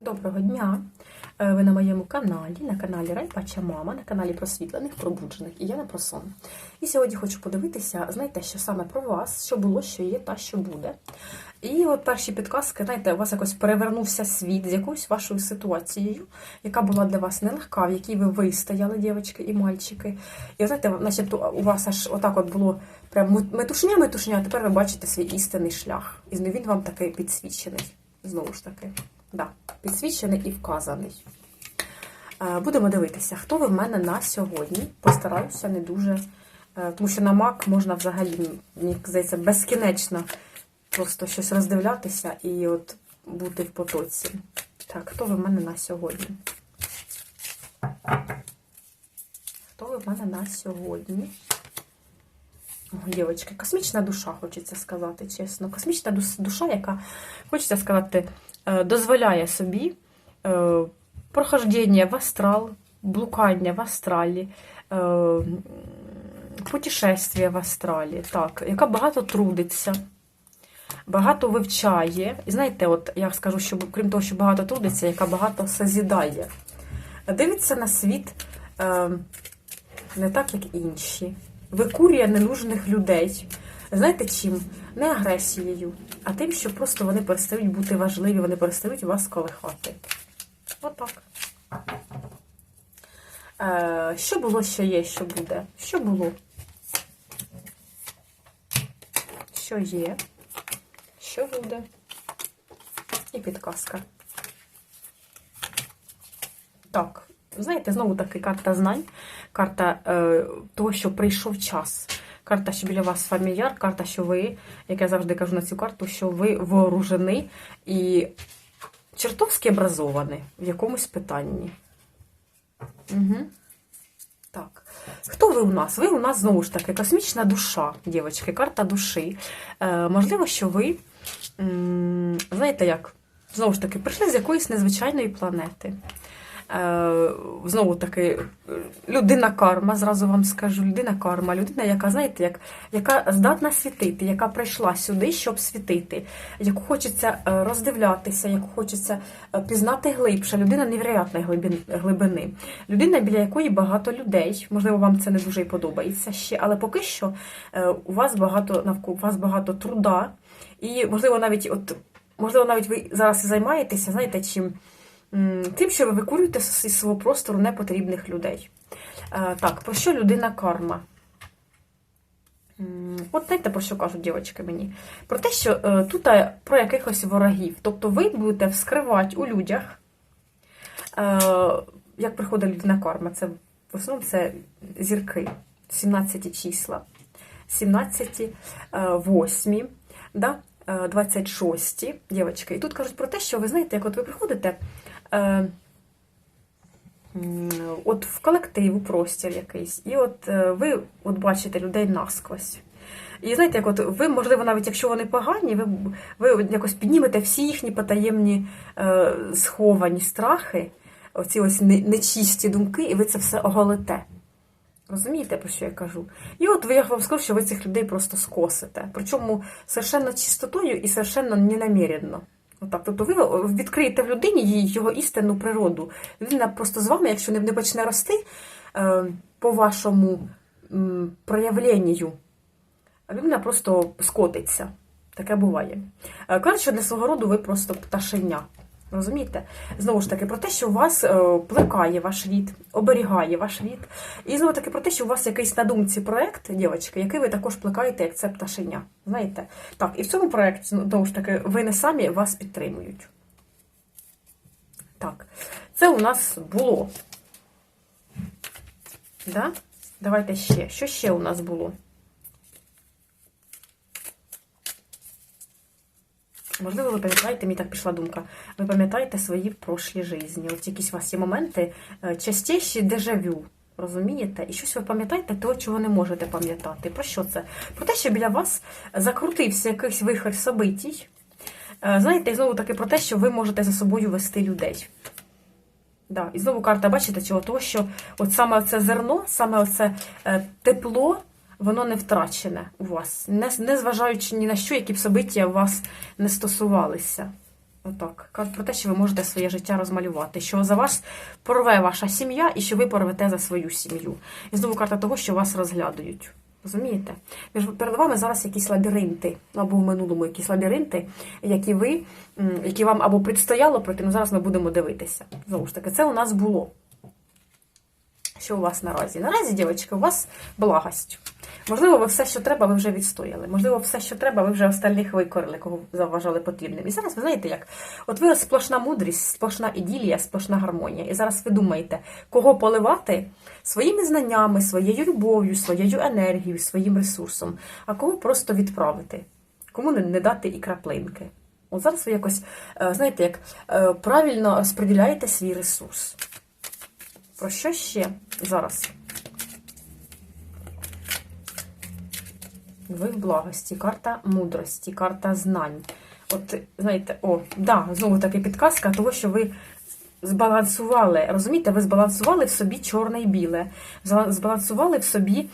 Доброго дня! Е, Ви на моєму каналі, на каналі Райпача Мама, на каналі просвітлених, пробуджених і я не про сон. І сьогодні хочу подивитися, знаєте, що саме про вас, що було, що є та що буде. І от перші підказки, знаєте, у вас якось перевернувся світ з якоюсь вашою ситуацією, яка була для вас нелегка, в якій ви вистояли, дівчатки і мальчики. І знаєте, начебто у вас аж отак от було прям метушня, метушня, а тепер ви бачите свій істинний шлях. І він вам такий підсвічений. Знову ж таки. Да, підсвічений і вказаний. Е, Будемо дивитися, хто ви в мене на сьогодні. Постараюся не дуже. е, Тому що на мак можна взагалі, мені здається, безкінечно просто щось роздивлятися і от бути в потоці. Так, хто ви в мене на сьогодні? Хто ви в мене на сьогодні? О, Дівочки, космічна душа, хочеться сказати, чесно. Космічна душа, яка, хочеться сказати, дозволяє собі е, прохождення в астрал, блукання в астралі, е, путешествия в астралі, так, яка багато трудиться, багато вивчає. І знаєте, от я скажу, що крім того, що багато трудиться, яка багато созідає. Дивиться на світ е, не так, як інші. Викурює ненужних людей. Знаєте чим? Не агресією, а тим, що просто вони перестають бути важливі, вони перестають вас колихати. Отак. Е, що було, що є, що буде? Що було? Що є? Що буде? І підказка. Так, знаєте, знову таки карта знань, карта е, того, що прийшов час. Карта, що біля вас фамільяр, карта, що ви, як я завжди кажу на цю карту, що ви вооружені і чертовськи образовані в якомусь питанні. Угу. Так. Хто ви у нас? Ви у нас знову ж таки космічна душа, дівчатки, карта душі. Е, можливо, що ви, знаєте як, знову ж таки, прийшли з якоїсь незвичайної планети. Е, знову таки, людина карма, зразу вам скажу, людина карма, людина, яка, знаєте, як, яка здатна світити, яка прийшла сюди, щоб світити, яку хочеться е, роздивлятися, яку хочеться е, пізнати глибше, людина невероятної глибини, людина, біля якої багато людей. Можливо, вам це не дуже і подобається ще, але поки що у вас багато навколо у вас багато труда, і можливо, навіть от можливо, навіть ви зараз і займаєтеся, знаєте, чим. Тим, що ви викурюєте з із свого простору непотрібних людей. Е, Так, про що людина карма? От знаєте, про що кажуть дівчатки мені? Про те, що е, тут е, про якихось ворогів. Тобто ви будете вскривати у людях, як приходить людина карма. Це в основному це зірки, 17 числа, 17, е, 8, да? е, 26, дівчатки. І тут кажуть про те, що ви знаєте, як от ви приходите. Е, От в колектив, у простір якийсь, і от е, ви от бачите людей насквозь. І знаєте, як от ви, можливо, навіть якщо вони погані, ви, ви якось піднімете всі їхні потаємні е, сховані страхи, оці ось не- нечисті думки, і ви це все оголите. Розумієте, про що я кажу? І от ви, я вам скажу, що ви цих людей просто скосите. Причому совершенно чистотою і совершенно ненаміренно. Отак. Тобто ви відкриєте в людині його істинну природу. Людина просто з вами, якщо не не почне рости е, по вашому проявленню, людина просто скотиться. Таке буває. Е, Кажуть, що для свого роду ви просто пташеня. Розумієте? Знову ж таки, про те, що у вас е, плекає ваш рід, оберігає ваш рід. І знову таки про те, що у вас якийсь на думці проект, дівчатки, який ви також плекаєте, як це пташеня. Знаєте? Так, і в цьому проєкті, знову ж таки, ви не самі вас підтримують. Так, це у нас було. Да? Давайте ще. Що ще у нас було? Можливо, ви пам'ятаєте, мені так пішла думка. Ви пам'ятаєте свої прошлі житті. От якісь у вас є моменти е, частіші дежавю. Розумієте? І щось ви пам'ятаєте того, чого не можете пам'ятати. Про що це? Про те, що біля вас закрутився якийсь вихор собитій. Е, Знаєте, і знову таки про те, що ви можете за собою вести людей. Да. І знову карта, бачите, чого? Того, що от саме це зерно, саме оце е, тепло, воно не втрачене у вас, не, не зважаючи ні на що, які б собиття у вас не стосувалися. Отак. Кажуть про те, що ви можете своє життя розмалювати, що за вас порве ваша сім'я і що ви порвете за свою сім'ю. І знову карта того, що вас розглядують. Розумієте? Перед вами зараз якісь лабіринти, або в минулому якісь лабіринти, які ви, які вам або предстояло пройти, ну зараз ми будемо дивитися. Знову ж таки, це у нас було. Що у вас наразі? Наразі, дівчатки, у вас благость. Можливо, ви все, що треба, ви вже відстояли. Можливо, все, що треба, ви вже остальних викорили, кого завважали потрібним. І зараз ви знаєте як? От ви сплошна мудрість, сплошна іділія, сплошна гармонія. І зараз ви думаєте, кого поливати своїми знаннями, своєю любов'ю, своєю енергією, своїм ресурсом, а кого просто відправити, кому не, не дати і краплинки. От зараз ви якось, е, знаєте, як е, правильно розподіляєте свій ресурс. Про що ще зараз? Ви в благості, карта мудрості, карта знань. От, знаєте, о, да, знову таки підказка того, що ви збалансували, розумієте, ви збалансували в собі чорне і біле, збалансували в собі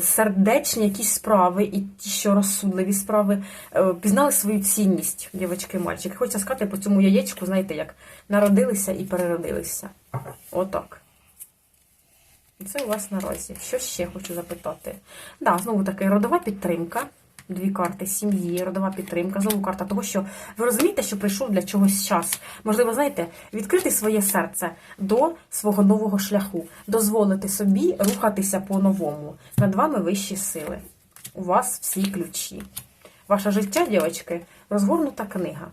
сердечні якісь справи і ті, що розсудливі справи, е, пізнали свою цінність, дівчатки мальчики. Хочеться сказати по цьому яєчку, знаєте, як народилися і переродилися. Отак. Це у вас наразі. Що ще хочу запитати? Да, знову таки, родова підтримка. Дві карти сім'ї, родова підтримка, знову карта того, що ви розумієте, що прийшов для чогось час. Можливо, знаєте, відкрити своє серце до свого нового шляху, дозволити собі рухатися по-новому. Над вами вищі сили. У вас всі ключі. Ваше життя, дівчатки, розгорнута книга.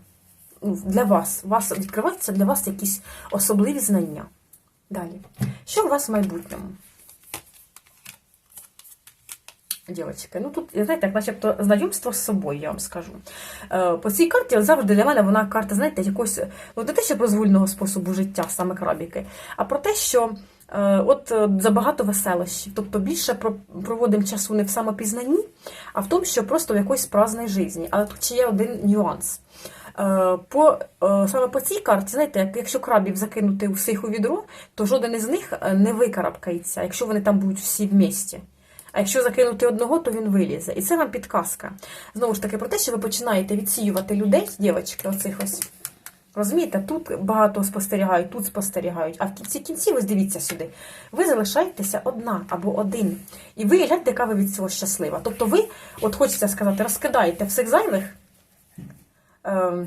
Для вас. У вас відкриваються для вас якісь особливі знання. Далі. Що у вас в майбутньому? Дівчатки, ну тут, знаєте, як начебто знайомство з собою, я вам скажу. Е, По цій карті завжди для мене вона карта, знаєте, якогось, ну не те, що прозвольного способу життя, саме крабіки, а про те, що е, от е, забагато веселощів. Тобто більше про- проводимо часу не в самопізнанні, а в тому, що просто в якоїсь праздної житті. Але тут ще є один нюанс. По, саме по цій карті, знаєте, як- якщо крабів закинути всіх у відро, то жоден із них не викарабкається, якщо вони там будуть всі в місті. А якщо закинути одного, то він вилізе. І це вам підказка. Знову ж таки, про те, що ви починаєте відсіювати людей, дівчатки, оцих ось. Розумієте, тут багато спостерігають, тут спостерігають. А в кінці кінців, ось дивіться сюди, ви залишаєтеся одна або один. І ви гляньте, яка ви від цього щаслива. Тобто ви, от хочеться сказати, розкидаєте всіх зайвих. Ем,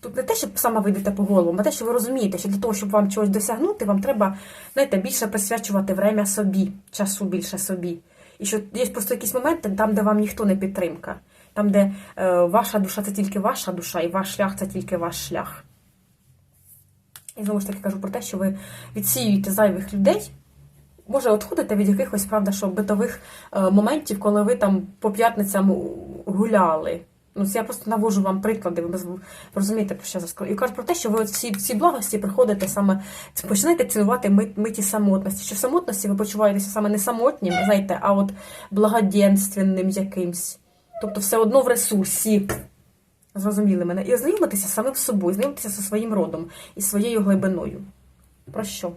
Тут не те, що саме ви йдете по головам, а те, що ви розумієте, що для того, щоб вам чогось досягнути, вам треба знаєте, більше присвячувати время собі, часу більше собі. І що є просто якісь моменти, там, де вам ніхто не підтримка, там, де е, ваша душа це тільки ваша душа, і ваш шлях це тільки ваш шлях. І знову ж таки кажу про те, що ви відсіюєте зайвих людей. Може, відходите від якихось, правда, що битових е, моментів, коли ви там по п'ятницям гуляли. Ну, це я просто навожу вам приклади, ви розумієте, про що я кажу. І кажу про те, що ви всі, всі благості приходите саме, починаєте цінувати мит, миті самотності. Що в самотності ви почуваєтеся саме не самотнім, знаєте, а от благоденственним якимсь. Тобто все одно в ресурсі. Зрозуміли мене. І знайомитися самим собою, знайомитися зі своїм родом і своєю глибиною. Про що?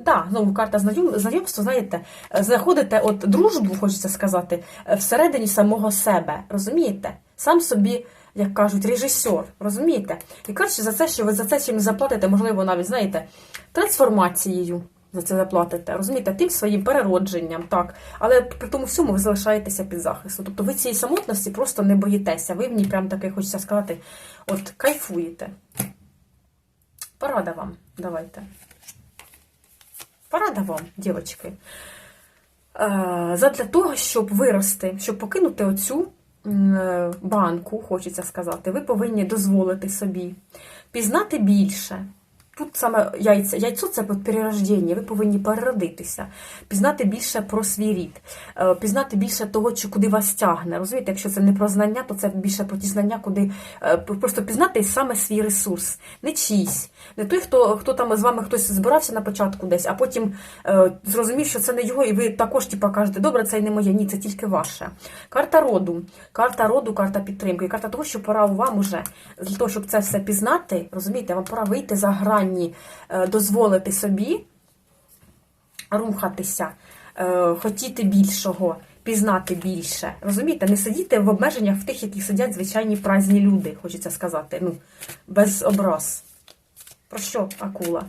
Да, знову карта знайом, знайомства, знаєте, знаходите от дружбу, хочеться сказати, всередині самого себе. Розумієте? Сам собі, як кажуть, режисер, розумієте? І краще за це, що ви за це чим заплатите, можливо, навіть, знаєте, трансформацією за це заплатите, розумієте, тим своїм переродженням, так. Але при тому всьому ви залишаєтеся під захистом. Тобто ви цієї самотності просто не боїтеся. Ви в ній прям таки, хочеться сказати, от кайфуєте. Порада вам, давайте. Порада вам, дівчатки. Е, Задля того, щоб вирости, щоб покинути оцю е, банку, хочеться сказати, ви повинні дозволити собі пізнати більше. Тут саме яйця, яйцо це перерождення, ви повинні переродитися, пізнати більше про свій рід, е, пізнати більше того, чи куди вас тягне. Розумієте, якщо це не про знання, то це більше про ті знання, куди е, просто пізнати саме свій ресурс, не чийсь, не той, хто хто там з вами хтось збирався на початку десь, а потім е, зрозумів, що це не його, і ви також типу, кажете, добре, це не моє, ні, це тільки ваше. Карта роду, карта роду, карта підтримки, карта того, що пора вам уже для того, щоб це все пізнати, розумієте, вам пора вийти за грані, е, дозволити собі рухатися, е, хотіти більшого, пізнати більше. Розумієте, не сидіти в обмеженнях в тих, які сидять звичайні праздні люди, хочеться сказати. Ну, без образ. Про що акула?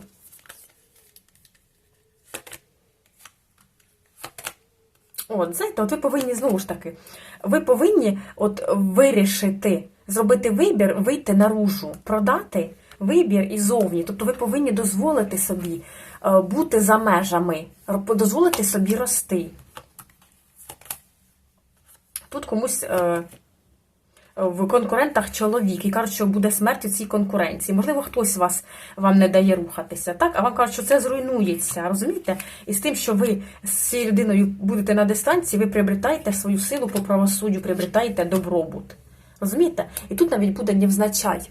От, знаєте, от ви повинні знову ж таки, ви повинні от вирішити, зробити вибір, вийти наружу, продати вибір і зовні. Тобто ви повинні дозволити собі е, бути за межами, дозволити собі рости. Тут комусь е, в конкурентах чоловік і кажуть, що буде смерть у цій конкуренції. Можливо, хтось вас вам не дає рухатися, так? А вам кажуть, що це зруйнується, розумієте? І з тим, що ви з цією людиною будете на дистанції, ви приобретаєте свою силу по правосуддю, приобретаєте добробут. Розумієте? І тут навіть буде невзначай.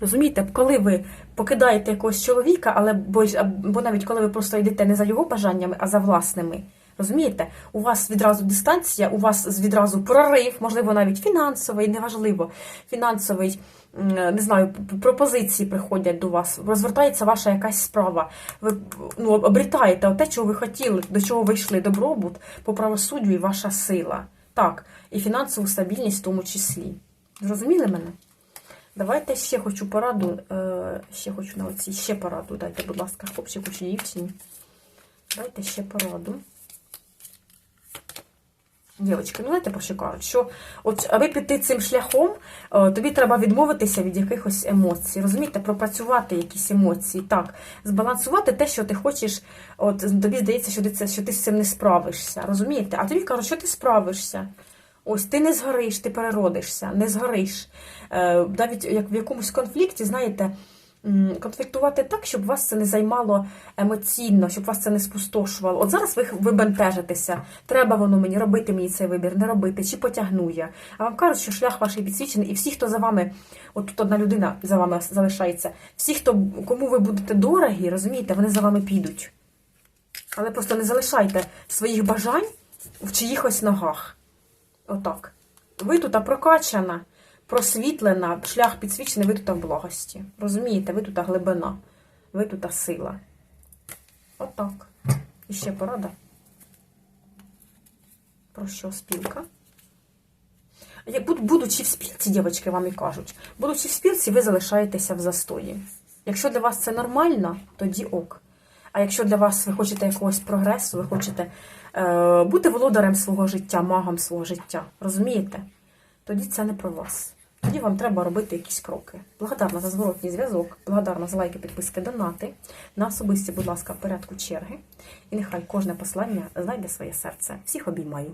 Розумієте, коли ви покидаєте якогось чоловіка, але бо, або навіть коли ви просто йдете не за його бажаннями, а за власними. Розумієте, у вас відразу дистанція, у вас відразу прорив, можливо, навіть фінансовий, неважливо, фінансовий, не знаю, пропозиції приходять до вас, розвертається ваша якась справа. Ви ну, обрітаєте те, чого ви хотіли, до чого ви йшли, добробут по правосуддю і ваша сила. Так, і фінансову стабільність в тому числі. Зрозуміли мене? Давайте ще хочу пораду, е, ще хочу на оці, ще пораду. Дайте, будь ласка, хлопчику чи дівчині. Дайте ще пораду. Дівчатки, ну знаєте, про що? От, аби піти цим шляхом, е, тобі треба відмовитися від якихось емоцій. Розумієте, пропрацювати якісь емоції. Так, збалансувати те, що ти хочеш. От тобі здається, що ти, що ти з цим не справишся. Розумієте? А тобі кажуть, що ти справишся. Ось ти не згориш, ти переродишся, не згориш. Е, навіть як в якомусь конфлікті, знаєте, конфліктувати так, щоб вас це не займало емоційно, щоб вас це не спустошувало. От зараз ви, ви бентежитеся, треба воно мені робити мені цей вибір, не робити, чи потягну я. А вам кажуть, що шлях ваш підсвічений, і всі, хто за вами, от тут одна людина за вами залишається, всі, хто кому ви будете дорогі, розумієте, вони за вами підуть. Але просто не залишайте своїх бажань в чиїхось ногах. Отак. Ви тут прокачана, просвітлена, шлях підсвічений, ви тут в благості. Розумієте, ви тут глибина, ви тут сила. Отак. І ще порада. Про що спілка? Будучи в спілці, дівчатки вам і кажуть, будучи в спілці, ви залишаєтеся в застої. Якщо для вас це нормально, тоді ок. А якщо для вас ви хочете якогось прогресу, ви хочете е, бути володарем свого життя, магом свого життя, розумієте? Тоді це не про вас. Тоді вам треба робити якісь кроки. Благодарна за зворотній зв'язок, благодарна за лайки, підписки, донати. На особисті, будь ласка, в порядку черги. І нехай кожне послання знайде своє серце. Всіх обіймаю.